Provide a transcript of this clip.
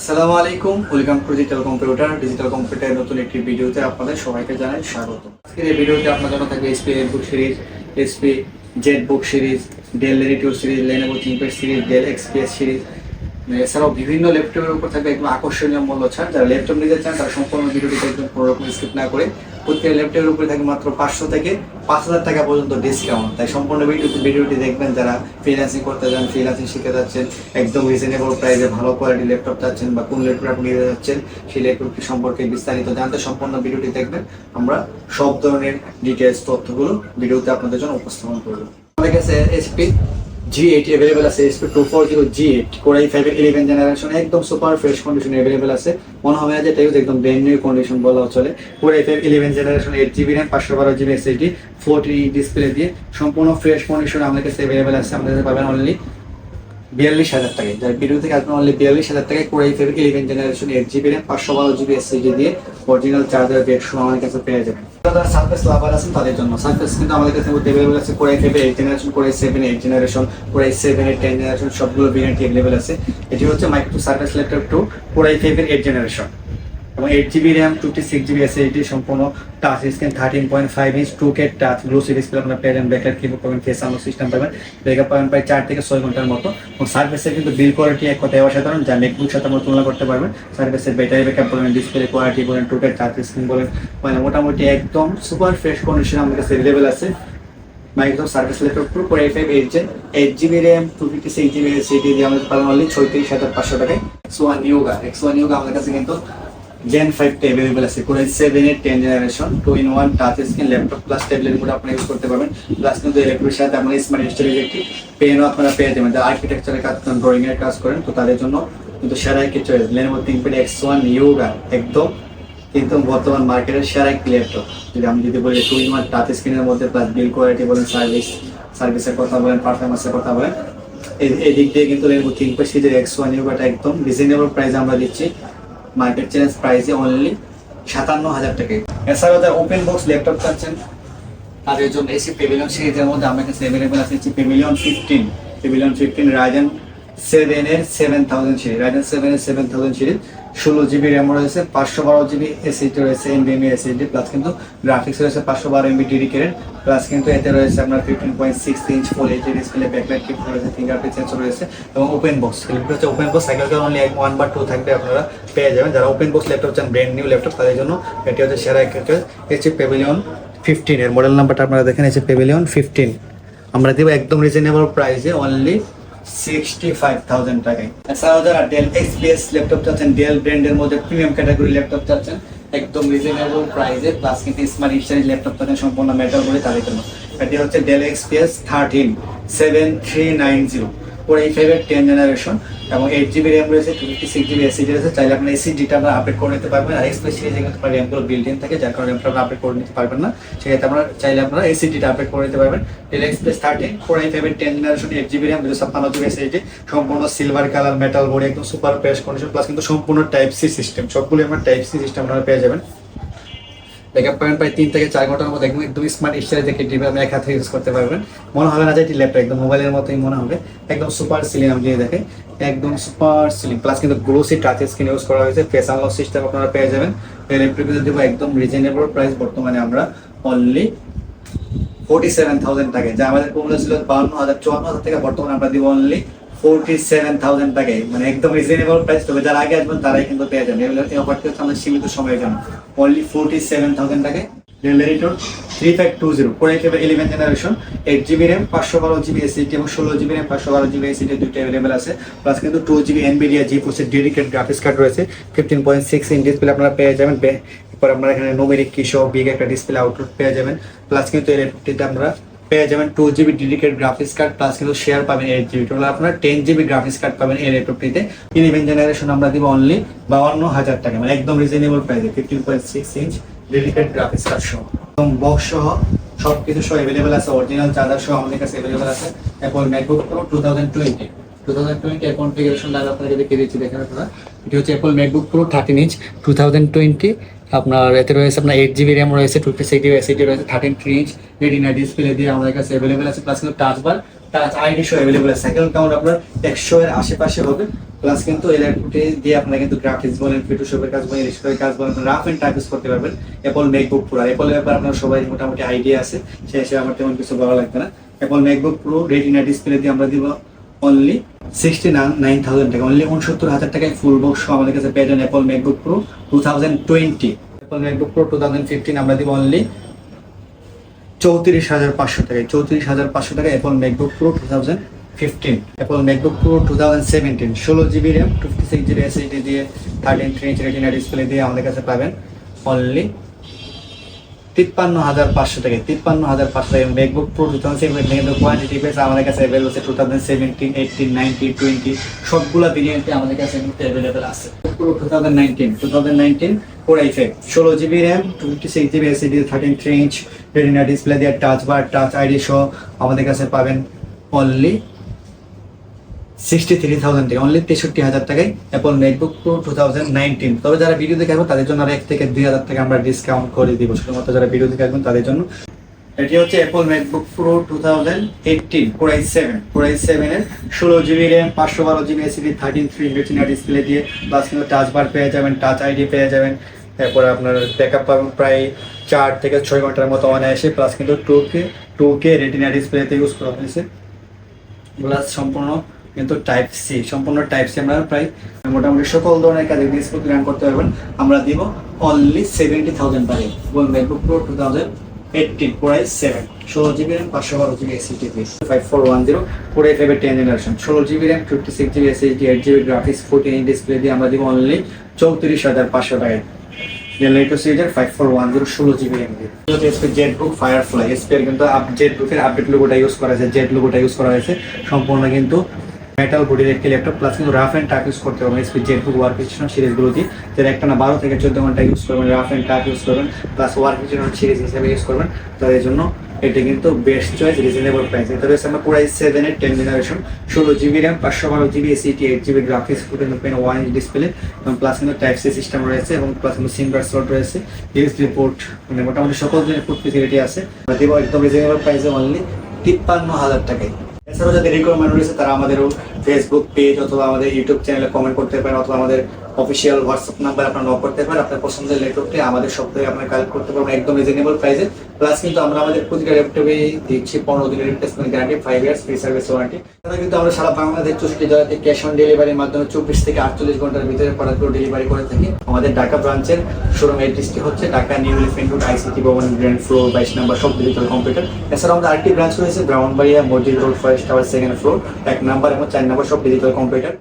আসসালামু আলাইকুম, welcome to Digital Computer Digital কম্পিউটারের নতুন একটি ভিডিওতে আপনাদের সবাইকে জানাই স্বাগত। আজকের এই ভিডিওতে আপনার জন্য থাকবে HP book series HP ZBook series Dell Latitude series Lenovo ThinkPad series Dell XPS series এছাড়াও বিভিন্ন ল্যাপটপের উপর থাকবে একদম আকর্ষণীয় মূল্য ছাড়, যারা ল্যাপটপ নিতে চান তারা সম্পূর্ণ ভিডিওটি দেখবেন কোনো রকম স্কিপ না করে প্রত্যেক ল্যাপটপের উপরে থাকে মাত্র পাঁচশো থেকে পাঁচ হাজার টাকা পর্যন্ত ডিসকাউন্ট তাই সম্পূর্ণ ভিডিও ভিডিওটি দেখবেন যারা ফ্রিল্যান্সিং করতে চান ফ্রিল্যান্সিং শিখে যাচ্ছেন, একদম রিজনেবল প্রাইসে ভালো কোয়ালিটি ল্যাপটপ চাচ্ছেন বা কোন ল্যাপটপ আপনি নিতে যাচ্ছেন সেই ল্যাপটপটি সম্পর্কে বিস্তারিত জানতে সম্পূর্ণ ভিডিওটি দেখবেন। আমরা সব ধরনের ডিটেলস তথ্যগুলো ভিডিওতে আপনাদের জন্য উপস্থাপন করব। আমাদের কাছে এসপি জি এইট অ্যাভেলেবেল আছে HP two four zero G eight core i five eleven generation একদম সুপার ফ্রেশ কন্ডিশন অ্যাভেলেবেল আছে। মনে হবে না যে এটা একদম ব্র্যান্ড নিউ কন্ডিশন বলা চলে। Core i five eleven generation eight GB RAM পাঁচশো বারো জিবি এসএসডি ফোরটি ডিসপ্লে দিয়ে সম্পূর্ণ ফ্রেশ কন্ডিশন আমাদের কাছে অ্যাভেলেবেল আছে, আমাদের পাবেন অনলি বিয়াল্লিশ হাজার টাকায় যার ভিডিও থেকে আসবেন অনলি বিয়াল্লিশ হাজার টাকায় core i five eleven generation eight GB RAM পাঁচশো বারো জিবি এসএসডি দিয়ে অরিজিনাল চার্জার বেড সহ আমাদের কাছে পেয়ে যাবেন। যারা সার্ফেস লাভার আছেন, তাদের জন্য। সার্ফেস কিন্তু আমাদের কাছে অ্যাভেলেবল আছে core i five eight generation core i seven eight generation core i seven eight ten generation সবগুলো ভেরিয়েন্ট অ্যাভেলেবল আছে। এটি হচ্ছে micro Surface laptop two core i ফাইভের এইট জেনারেশন এবং এইট জিবি র্যাম টুটি সিক্স জিবি এটি সম্পূর্ণ touch screen thirteen point five inch two K touch glow series আপনার পেয়ে ব্যাটার কিবোর্ড পাবেন ফেস আনো সিস্টেম পাবেন ব্যাকআপ পাবেন প্রায় চার থেকে ছয় ঘণ্টার মতো। এবং সার্ভিসের কিন্তু বিল কোয়ালিটি এক কথায় অসাধারণ, যা মেকবুক সাথে আমরা তুলনা করতে পারবেন সার্ভিসের ব্যাটারি ব্যাকআপ বলেন ডিসপ্লে কোয়ালিটি বলেন টু কে টাচ স্ক্রিন বলেন মানে মোটামুটি একদম সুপার ফ্রেশ কন্ডিশন আমাদের কাছে অ্যাভেলেবেল আছে। Microsoft Surface laptop pro core five eight gen eight GB RAM two fifty six GB SSD দিয়ে আমাদের অনলি ছয়ত্রিশ হাজার পাঁচশো টাকায়। এক্স নিয়োগা এক্স নিয়োগা আমাদের কাছে কিন্তু জেন ফাইভটা অ্যাভেলেবেল আছে। কোর সেভেন এর ten generation two in one touch screen laptop plus tablet mode আপনি ইউজ করতে পারবেন। প্লাস কিন্তু ল্যাপটপের সাথে আপনার স্মার্ট স্টোরেজ একটি পেনও আপনারা পেয়ে যাবেন। যারা আর্কিটেকচারের কাজ করেন ড্রয়িং এর কাজ করেন, তো তাদের জন্য কিন্তু সেরা একটি choice Lenovo ThinkPad X one Yoga একদম, কিন্তু বর্তমান মার্কেটের সেরা একটি ল্যাপটপ যদি আমি যদি বলি টু ইন ওয়ান টাচ স্ক্রিনের মধ্যে প্লাস বিল কোয়ালিটি বলেন সার্ভিস সার্ভিসের কথা বলেন পারফরমেন্সের কথা বলেন এই দিক দিয়ে কিন্তু লেনোভো থিঙ্কপ্যাড সিরিজের এক্স ওয়ান ইয়োগাটা একদম রিজনেবল প্রাইসে আমরা দিচ্ছি। মার্কেট চ্যালেঞ্জ প্রাইসে অনলি সাতান্ন হাজার টাকায়। এছাড়াও যারা ওপেন বক্স ল্যাপটপ পাচ্ছেন তাদের জন্য এসি পেভিলিয়ন সিরিজের মধ্যে আমার কাছে অ্যাভেলেবেল আছে Pavilion fifteen Pavilion fifteen Ryzen seven এর seven thousand series Ryzen seven এর সেভেন থাউজেন্ড সিরিজ ষোলো জিবি র্যাম রয়েছে, পাঁচশো বারো জিবি এসএসডি রয়েছে এনভিএমই এসএসডি প্লাস কিন্তু গ্রাফিক্স রয়েছে পাঁচশো বারো এমবি ডেডিকেটেড প্লাস কিন্তু এতে রয়েছে আপনার fifteen point six inch full HD display backlight kit রয়েছে ফিঙ্গারপ্রিন্ট সেন্সর রয়েছে এবং ওপেন বক্স ল্যাপটপ হচ্ছে ওপেন বক্স সাইকেল অনলি এক ওয়ান বা টু থাকবে আপনারা পেয়ে যাবেন। যারা ওপেন বক্স ল্যাপটপ চান ব্র্যান্ড নিউ ল্যাপটপ তাদের জন্য এটি হচ্ছে সেরা চয়েস হচ্ছে পেভিলিয়ন ফিফটিন এর মডেল নাম্বারটা আপনারা দেখেন হচ্ছে পেভিলিয়ন ফিফটিন আমরা দেবো একদম রিজনেবল প্রাইসে অনলি ল্যাপটপ চাচ্ছেন ডেল ব্র্যান্ডের মধ্যে প্রিমিয়াম ক্যাটাগরি ল্যাপটপ চাচ্ছেন, একদম রিজনেবল প্রাইসে প্লাস স্মার্ট স্টাইল ল্যাপটপ সম্পূর্ণ মেটাল করে তাদের জন্য। হচ্ছে Dell XPS thirteen seven three nine zero ওর এই ফাইভের টেন জেনারেশন এবং এইট জিবি র্যাম রয়েছে two fifty six GB SSD রয়েছে। চাইলে আপনার এসি এসিডিটা আপনার আপডেট করে নিতে পারবেন। আর এক্সপ্রেস সিরিজে কিন্তু আপনার র্যামগুলো বিল্ড ইন থাকে, যার কারণে র্যামটা আপনি আপডেট করে নিতে পারবেন না। সেক্ষেত্রে আপনারা চাইলে আপনারা এসিডিটা আপডেট করে নিতে পারবেন। Dell XPS thirteen four i ফাইভের ten generation eight GB RAM দুশো ছাপ্পান্ন জিবি এসিডি সম্পূর্ণ সিলভার কালার মেটাল বডি একদম সুপার ফ্রেশ কন্ডিশন প্লাস কিন্তু সম্পূর্ণ টাইপ সি সিস্টেম সবগুলো আমার টাইপ সি সিস্টেম আপনারা পেয়ে যাবেন। ব্যাকআপ পাবেন প্রায় তিন থেকে চার ঘণ্টার মধ্যে একদম একদম স্মার্ট স্টাইল থেকে টিভি আপনি এক হাতে ইউজ করতে পারবেন। মনে হবে না যে এটি ল্যাপটপ একদম মোবাইলের মতোই মনে হবে। একদম সুপার সিলিং যদি দেখে, একদম সুপার সিলিং প্লাস কিন্তু গ্লোসি টাচ স্ক্রিন ইউজ করা হয়েছে। ফেস আনলক সিস্টেম আপনারা পেয়ে যাবেন। ল্যাপটপে দেবো একদম রিজনেবল প্রাইস বর্তমানে আমরা অনলি ফোর্টি সেভেন থাউজেন্ড টাকা যা আমাদের কমলে ছিল বাউন্ন হাজার, চুয়ান্ন হাজার টাকা। বর্তমানে আমরা দিব অনলি ফোর্টি সেভেন থাউজেন্ড টাকায় মানে একদম রিজনেবল প্রাইস তবে যারা আগে আসবেন তারাই কিন্তু পেয়ে যাবেন। এই অফারটি হচ্ছে আমাদের সীমিত সময়ের জন্য। অনলি ফোর্টি সেভেন থাউজেন্ড টাকায় রেলারিটোর three five two zero core একেবারে eleven generation eight GB RAM পাঁচশো বারো জিবি এসিটি এবং ষোলো জিবি র্যাম পাঁচশো বারো জিবি এসিটি দুইটা অ্যাভেলেবেল আছে। প্লাস কিন্তু টু জিবি এনবিডিয়া জি ফোর্সের ডেডিকেট গ্রাফিক্স কার্ড রয়েছে। Fifteen point six in display আপনারা পেয়ে যাবেন। এরপর আপনারা এখানে নোমেরিক কি সহ বিগ একটা ডিসপ্লে আউটলুক পেয়ে যাবেন। প্লাস কিন্তু এই ল্যাপটপটিতে আমরা পেয়ে যাবেন two GB dedicate graphics card plus কিন্তু শেয়ার পাবেন এইট জিবি টোটাল আপনার টেন জিবি গ্রাফিক্স কার্ড পাবেন এই ল্যাপটপটিতে ইলেভেন জেনারেশন আমরা দিব অনলি বাউন্ন হাজার টাকা মানে একদম রিজনেবল প্রাইসে fifteen point six inch dedicate graphics card সহ। এবং বক্স সহ সব কিছু সহ অ্যাভেলেবেল আছে অরিজিনাল চার্জার সহ আমাদের কাছে অ্যাভেলেবেল আছে Apple MacBook Pro two thousand twenty আপনাকে দেখে দিচ্ছি দেখেন আপনারা এটি হচ্ছে Apple MacBook Pro thirteen inch two thousand twenty আপনার এতে রয়েছে আপনার এইট জিবি র্যাম রয়েছে টু ফিফটি সিক্স জিবি রয়েছে থার্টিন থ্রি ইঞ্চ ডিসপ্লে দিয়ে আমাদের কাছে অ্যাভেলেবেল আছে প্লাস কিন্তু touch bar touch ID available আছে। কাউন্ট আপনার একশো এর আশেপাশে হবে। প্লাস কিন্তু ল্যাপটপটি দিয়ে আপনারা কিন্তু গ্রাফিক্স বলেন ফটোশপের কাজ বলেন কাজ বলেন রাফ টাইপ করতে পারবেন অ্যাপল মেকবুক প্রো অ্যাপলের ব্যাপারে আপনার সবাই মোটামুটি আইডিয়া আছে। সেই হিসেবে আমার তেমন কিছু ভালো লাগবে না। Apple MacBook Pro Retina display দিয়ে আমরা দিব অনলি সিক্সটি নাইন থাউজেন্ড টাকা অনলি উনসত্তর হাজার টাকায় ফুল বক্স আমাদের কাছে পেয়ে যান Apple MacBook Pro two thousand twenty Apple MacBook Pro two thousand fifteen আমরা দিব অনলি চৌত্রিশ হাজার পাঁচশো টাকায়। চৌত্রিশ হাজার পাঁচশো টাকা Apple MacBook Pro two thousand fifteen Apple MacBook Pro two thousand seventeen ষোলো GB RAM fifty six GB SSD দিয়ে thirteen three inch Retina display দিয়ে আমাদের কাছে পাবেন অনলি তিপ্পান্ন হাজার পাঁচশো টাকায় তিপ্পান্ন হাজার পাঁচশো টাকা MacBook Pro two thousand seventeen কিন্তু কোয়ান্টিটি বেস আমাদের কাছে অ্যাভেলেবল আছে two thousand seventeen eighteen nineteen twenty সবগুলো ভেরিয়েন্টে আমাদের কাছে কিন্তু অ্যাভেলেবল আছে। Pro two thousand nineteen two thousand nineteen four i five ষোলো GB RAM two fifty six GB SSD thirteen three inch Retina display দিয়ে টাচ বার টাচ আইডি সহ আমাদের কাছে পাবেন অনলি সিক্সটি থ্রি থাউজেন্ড টাকা only তেষট্টি হাজার টাকায় Apple MacBook Pro two thousand nineteen তবে যারা ভিডিও দেখে আসবেন তাদের জন্য আর এক থেকে দুই হাজার টাকা আমরা ডিসকাউন্ট করে দিব। শুধুমাত্র যারা ভিডিও দেখে আসবেন, তাদের জন্য। এটি হচ্ছে Apple MacBook Pro two thousand eighteen core i seven core i সেভেনের ষোলো জিবি র্যাম পাঁচশো বারো GB SSD thirteen three Retina display দিয়ে প্লাস কিন্তু টাচ বার পেয়ে যাবেন টাচ আইডি পেয়ে যাবেন। তারপরে আপনার ব্যাকআপ পাবেন প্রায় চার থেকে ছয় ঘণ্টার মতো অনায়াসে প্লাস কিন্তু two K two K Retina ডিসপ্লেতে ইউজ করা হয়েছে। প্লাস সম্পূর্ণ কিন্তু টাইপ সি সম্পূর্ণ টাইপ সি আমরা প্রায় মোটামুটি সকল ধরনের কাজে স্মুথ রান করতে পারবেন। আমরা দিব অনলি সেভেন্টি থাউজেন্ড পারে এবং MacBook Pro two thousand eighteen price seven ষোলো জিবি র্যাম পাঁচশো বারো GB SSD five four one zero এ ফাইভের টেন জেনারেশন ষোলো GB RAM fifty six GB SSD eight GB graphics fourteen display দিয়ে আমরা দিব অনলি চৌত্রিশ হাজার পাঁচশো টাকায় লেটেস্ট সিরিজের ফাইভ ফোর ওয়ান জিরো ষোলো GB RAM HP ZBook Firefly HP কিন্তু জেট বুকের আপডেট লোগোটা ইউজ করা হয়েছে জেট লোগোটা ইউজ করা হয়েছে। সম্পূর্ণ কিন্তু মেটাল বডির একটি ল্যাপটপ প্লাস কিন্তু রাফ অ্যান্ড টাক ইউজ করতে পারবেন এসপি জেট বুক ওয়ার্ক স্টেশন সিরিজগুলোতে যেটা একটা না বারো থেকে চোদ্দ ঘণ্টা ইউজ করবেন রাফ অ্যান্ড টাক ইউজ করবেন প্লাস ওয়ার্ক স্টেশন সিরিজ হিসেবে ইউজ করবেন, তাদের জন্য এটি কিন্তু বেস্ট চয়েস রিজনেবল প্রাইস এটা রয়েছে আমরা পুরাই সেভেনের টেন জেনারেশন ষোলো জিবি র্যাম পাঁচশো বারো GB SSD eight GB graphics fourteen point one inch display এবং প্লাস কিন্তু টাইপ সি সিস্টেম রয়েছে, এবং প্লাস কিন্তু কার্ড স্লট রয়েছে ইউএসবি পোর্ট মানে মোটামুটি সকল ধরনের পোর্ট ফেসিলিটি আছে। দেবো একদম রিজনেবল প্রাইসে অনলি তিপ্পান্ন হাজার টাকায়। এছাড়াও যাদের রিকোয়ারমেন্ট রয়েছে, তারা আমাদেরও ফেসবুক পেজ অথবা আমাদের ইউটিউব চ্যানেলে কমেন্ট করতে পারেন অথবা আমাদের অফিসিয়াল হোয়াটসঅ্যাপ নাম্বার আপনার নক করতে পারেন। আপনার পছন্দের নেটওয়ার্কটি আমাদের সব থেকে আপনার কালেক্ট করতে পারবেন একদম রিজনেবল প্রাইসে প্লাস কিন্তু আমরা আমাদের প্রতিটা ল্যাপটপে দিচ্ছি পনেরো দিনের replacement guarantee five years free service warranty তারা কিন্তু আমরা সারা বাংলাদেশ চৌষট্টি জেলাতে ক্যাশ অন ডেলিভারির মাধ্যমে চব্বিশ থেকে আটচল্লিশ ঘণ্টার ভিতরে প্রোডাক্টগুলো ডেলিভারি করে থাকি। আমাদের ঢাকা ব্রাঞ্চের শোরুম এড্রেসটি হচ্ছে Dhaka new elephant road ICT ভবন গ্র্যান্ড ফ্লোর বাইশ নাম্বার সব ডিজিটাল কম্পিউটার এছাড়া আমাদের আরেকটি ব্রাঞ্চ রয়েছে Brahmanbaria Masjid road first tower second floor এক নাম্বার এবং চার নাম্বার সব ডিজিটাল কম্পিউটার